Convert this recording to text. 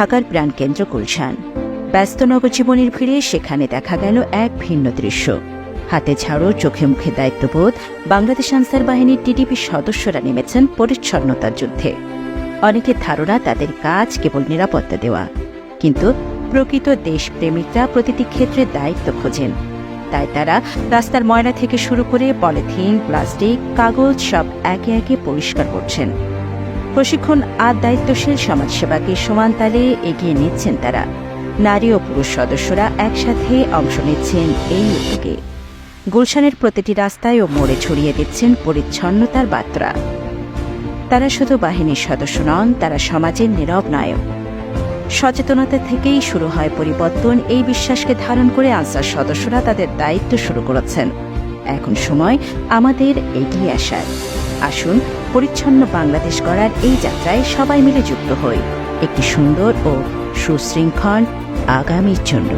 ঢাকার প্রাণকেন্দ্র গুলশান। ব্যস্ত নগরজীবনের ভিড়ে সেখানে দেখা গেল এক ভিন্ন দৃশ্য। হাতে ঝাড়ু, চোখে মুখে দায়িত্ববোধ, বাংলাদেশ আনসার বাহিনীর টিডিপি সদস্যরা নেমেছেন পরিচ্ছন্নতার যুদ্ধে। অনেকের ধারণা তাদের কাজ কেবল নিরাপত্তা দেওয়া। কিন্তু প্রকৃত দেশপ্রেমিকরা প্রতিটি ক্ষেত্রে দায়িত্ব খোঁজেন। তাই তারা রাস্তার ময়লা থেকে শুরু করে পলিথিন, প্লাস্টিক, কাগজ সব একে একে পরিষ্কার করছেন। প্রশিক্ষণ আর দায়িত্বশীল সমাজসেবাকে সমান তালে এগিয়ে নিচ্ছেন তারা। নারী ও পুরুষ সদস্যরা একসাথে অংশ নিচ্ছেন এই উদ্যোগে। গুলশানের প্রতিটি রাস্তায় ও মোড়ে ছড়িয়ে দিচ্ছেন পরিচ্ছন্নতার বার্তা। তারা শুধু বাহিনীর সদস্য নন, তারা সমাজের নীরব নায়ক। সচেতনতা থেকেই শুরু হয় পরিবর্তন, এই বিশ্বাসকে ধারণ করে আনসার সদস্যরা তাদের দায়িত্ব শুরু করেছেন। এখন সময় আমাদের এগিয়ে আসার। আসুন, পরিচ্ছন্ন বাংলাদেশ গড়ার এই যাত্রায় সবাই মিলে যুক্ত হই। একটি সুন্দর ও সুশৃঙ্খল আগামীর জন্য।